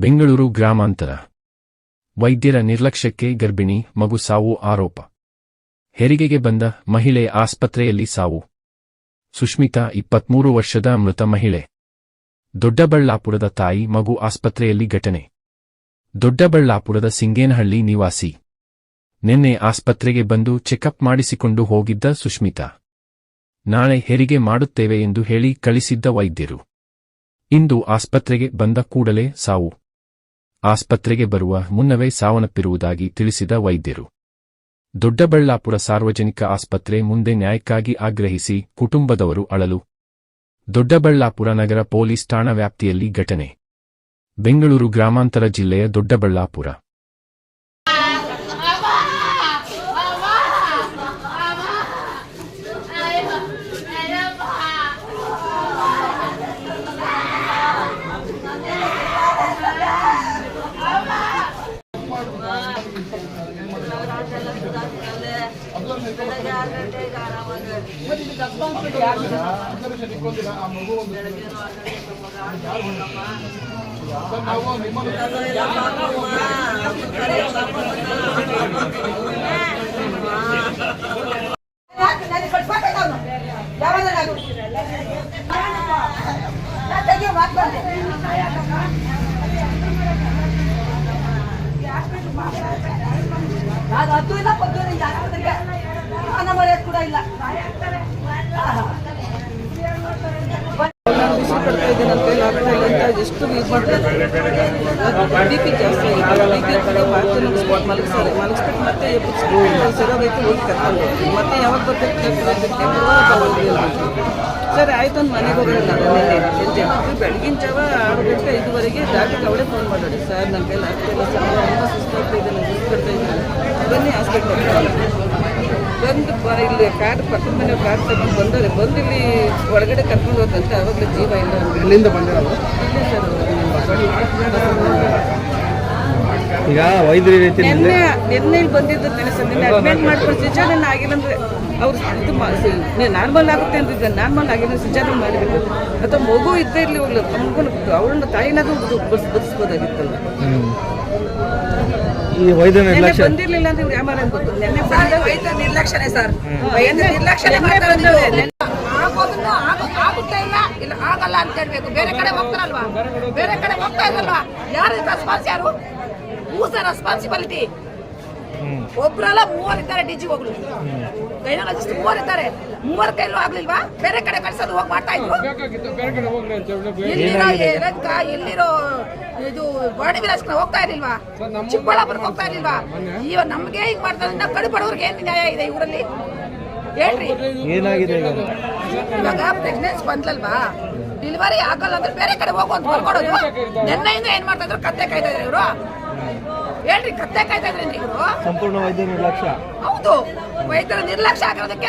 ಬೆಂಗಳೂರು ಗ್ರಾಮಾಂತರ. ವೈದ್ಯರ ನಿರ್ಲಕ್ಷ್ಯಕ್ಕೆ ಗರ್ಭಿಣಿ, ಮಗು ಸಾವು ಆರೋಪ. ಹೆರಿಗೆಗೆ ಬಂದ ಮಹಿಳೆ ಆಸ್ಪತ್ರೆಯಲ್ಲಿ ಸಾವು. ಸುಷ್ಮಿತಾ ಇಪ್ಪತ್ಮೂರು ವರ್ಷದ ಮೃತ ಮಹಿಳೆ. ದೊಡ್ಡಬಳ್ಳಾಪುರದ ತಾಯಿ, ಮಗು ಆಸ್ಪತ್ರೆಯಲ್ಲಿ ಘಟನೆ. ದೊಡ್ಡಬಳ್ಳಾಪುರದ ಸಿಂಗೇನಹಳ್ಳಿ ನಿವಾಸಿ. ನಿನ್ನೆ ಆಸ್ಪತ್ರೆಗೆ ಬಂದು ಚೆಕಪ್ ಮಾಡಿಸಿಕೊಂಡು ಹೋಗಿದ್ದ ಸುಷ್ಮಿತಾ ನಾಳೆ ಹೆರಿಗೆ ಮಾಡುತ್ತೇವೆ ಎಂದು ಹೇಳಿ ಕಳಿಸಿದ್ದ ವೈದ್ಯರು. ಇಂದು ಆಸ್ಪತ್ರೆಗೆ ಬಂದ ಕೂಡಲೇ ಸಾವು. ಆಸ್ಪತ್ರೆಗೆ ಬರುವ ಮುನ್ನವೇ ಸಾವನ್ನಪ್ಪಿರುವುದಾಗಿ ತಿಳಿಸಿದ ವೈದ್ಯರು. ದೊಡ್ಡಬಳ್ಳಾಪುರ ಸಾರ್ವಜನಿಕ ಆಸ್ಪತ್ರೆ ಮುಂದೆ ನ್ಯಾಯಕ್ಕಾಗಿ ಆಗ್ರಹಿಸಿ ಕುಟುಂಬದವರು ಅಳಲು. ದೊಡ್ಡಬಳ್ಳಾಪುರ ನಗರ ಪೊಲೀಸ್ ಠಾಣಾ ವ್ಯಾಪ್ತಿಯಲ್ಲಿ ಘಟನೆ. ಬೆಂಗಳೂರು ಗ್ರಾಮಾಂತರ ಜಿಲ್ಲೆಯ ದೊಡ್ಡಬಳ್ಳಾಪುರ. ನಾನು ಹತ್ತು ಇಲ್ಲ ಪದ್ದು ಇಲ್ಲ ಯಾರು ಹಣ ಮರ್ಯಾದೆ ಕೂಡ ಇಲ್ಲ ಎಷ್ಟು ಯೂಸ್ ಮಾಡ್ತಾರೆ ಬಿ ಪಿ ಜಾಸ್ತಿ ಆಗಿದೆ ಬಿ ಪಿ ಕಡೆ ಮಾತು ಸ್ಪಾಟ್ ಮಲಗಿಸ್ತಾರೆ ಮಲಗಿಸ್ಬಿಟ್ಟು ಮತ್ತೆ ಸರೋಗೈತೆ ಹೋಗಿ ಕರ್ಕೊಂಡು ಮತ್ತೆ ಯಾವಾಗ ಬರ್ಬೇಕು ಸರ್, ಆಯ್ತು ಒಂದು ಮನೆಗೆ ಹೋಗೋಣ, ನಾನು ಸಂಜೆ ಬೆಳಗಿನ ಜಾವ ಆರು ಗಂಟೆ ಐದುವರೆಗೆ ಡಾಕ್ಟರ್ ಅವಳೇ ಫೋನ್ ಮಾಡೋಣ ಸರ್ ನನ್ನ ಕೈಲಿ ಆಗ್ತಾ ಇಲ್ಲ. ಸರ್ ತುಂಬ ಸುಸ್ತಾಗ್ತಾ ಇದೆ ಇದ್ದೀನಿ ಬನ್ನಿ ಹಾಸ್ಪಿಟ್ಲ್ ಬಂದು ಬ- ಇಲ್ಲಿ ಕಾಡು ಪಕ್ಕದ ಮನೆ ಕಾಡು ತಗೊಂಡು ಬಂದವ್ರೆ. ಬಂದು ಇಲ್ಲಿ ಒಳಗಡೆ ಕರ್ಕೊಂಡು ಹೋದಂತೆ ಅವಾಗಲೇ ಜೀವ ಇಲ್ಲ. ಎಲ್ಲಿಂದ ಬಂದಿರೋದು ಇಲ್ಲೇ ಸರ್ ಈಗ ವೈದ್ಯರ ರೀತಿ ನಿನ್ನೆ ನಿನ್ನೆ ಇಲ್ಲಿ ಬಂದಿದ್ದು ನೆನೆ ಸರ್ ನಿನ್ನೆ ಅಡ್ಮಿಟ್ ಮಾಡ್ಕೊಂಡು ಸಿಜಾರನ್ ಆಗಿಲ್ಲ ಅಂದ್ರೆ ಅವ್ರು ಇದು ನಾರ್ಮಲ್ ಆಗುತ್ತೆ ಅಂತಿದ್ದೆ ನಾರ್ಮಲ್ ಆಗಿಲ್ಲ ಸಿಜಾರನ್ ಮಾಡಿದ್ರು ಅಥವಾ ಮಗು ಇದ್ದೇ ಇರಲಿ ಹೋಗ್ಲಿ. ಮಗುನ ಅವಳನ್ನ ತಾಯಿನಾದ್ರೂ ಬದಸ್ಬೋದಾಗಿತ್ತಲ್ಲ ಈ ವೈದ್ಯರ ನೆನ್ನೆ ನಿರ್ಲಕ್ಷ್ಯ ಬಂದಿರ್ಲಿಲ್ಲ ಅಂದ್ರೆ ಇವ್ರು ಯಾಮಾರ ಅನ್ಬೋದು ನೆನ್ನೆ ಬಂದ ವೈದ್ಯ ನಿರ್ಲಕ್ಷ್ಯನೇ ಸರ್. ಏನಾದ್ರು ನಿರ್ಲಕ್ಷಣೆ ನಿರ್ಲಕ್ಷ್ಯನೇ ಆಗೋದನ್ನು ಆಗ- ಇಲ್ಲ ಇಲ್ಲ ಆಗಲ್ಲ ಅಂತ ಹೇಳ್ಬೇಕು. ಬೇರೆ ಕಡೆ ಹೋಗ್ತಾರಲ್ವಾ? ಬೇರೆ ಕಡೆ ಹೋಗ್ತಾ ಇರಲ್ವಾ ಯಾರು ರೆಸ್ಪಾನ್ಸ್ ಯಾರು? ಹೂಸ್ ರೆಸ್ಪಾನ್ಸಿಬಿಲಿಟಿ ಒಬ್ರಲ್ಲ ಮೂವರಿದ್ದಾರೆ ಡಿ ಜಿ ಹೋಗ್ಲು ಮೂವರು ಮೂವರಿದ್ದಾರೆ ಮೂವರ್ ಕೈಲೂ ಆಗ್ಲಿಲ್ವಾ? ಬೇರೆ ಕಡೆ ಕಳ್ಸೋದು ಹೋಗಿ ಮಾಡ್ತಾ ಇದ್ರು. ಇಲ್ಲಿರೋ ಯಲಹಂಕ, ಇಲ್ಲಿರೋ ಇದು ಬಾಡಿ ವಿಲಾಸ್ನ ಹೋಗ್ತಾ ಇರ್ಲಿಲ್ವಾ? ಚಿಕ್ಕಬಳ್ಳಾಪುರಕ್ಕೆ ಹೋಗ್ತಾ ಇರ್ಲಿಲ್ವಾ? ಇವ ನಮ್ಗೆ ಹಿಂಗ್ ಮಾಡ್ತಾರೆ ಕಡು ಬಡವ್ರಿಗೆ ಏನ್ ನ್ಯಾಯ ಇದೆ ಇವರಲ್ಲಿ? ಊರಲ್ಲಿ ಹೇಳ್ರಿ. ಏನಾಗಿದೆ ಈಗ ಇವಾಗ ಪ್ರೆಗ್ನೆನ್ಸ್ ಬಂದ್ಲಲ್ವಾ? ಡೆಲಿವರಿ ಆಗಲ್ಲ ಅಂದ್ರೆ ಬೇರೆ ಕಡೆ ಹೋಗು ಅಂತ ಬರ್ಕೊಡೋದು. ನಿನ್ನೆಯಿಂದ ಏನ್ ಮಾಡ್ತಾ ಇದ್ರು? ಕತ್ತೆ ಕಾಯ್ತಾ ಇದ್ರು ಇವರು. ಹೇಳ್ರಿ ಕತ್ತೆ ಕಾಯ್ತಾ ಇದ್ರಿ ನೀವು? ಸಂಪೂರ್ಣ ವೈದ್ಯ ನಿರ್ಲಕ್ಷ್ಯ. ಹೌದು ವೈದ್ಯರ ನಿರ್ಲಕ್ಷ್ಯ ಆಗಿರೋದಕ್ಕೆ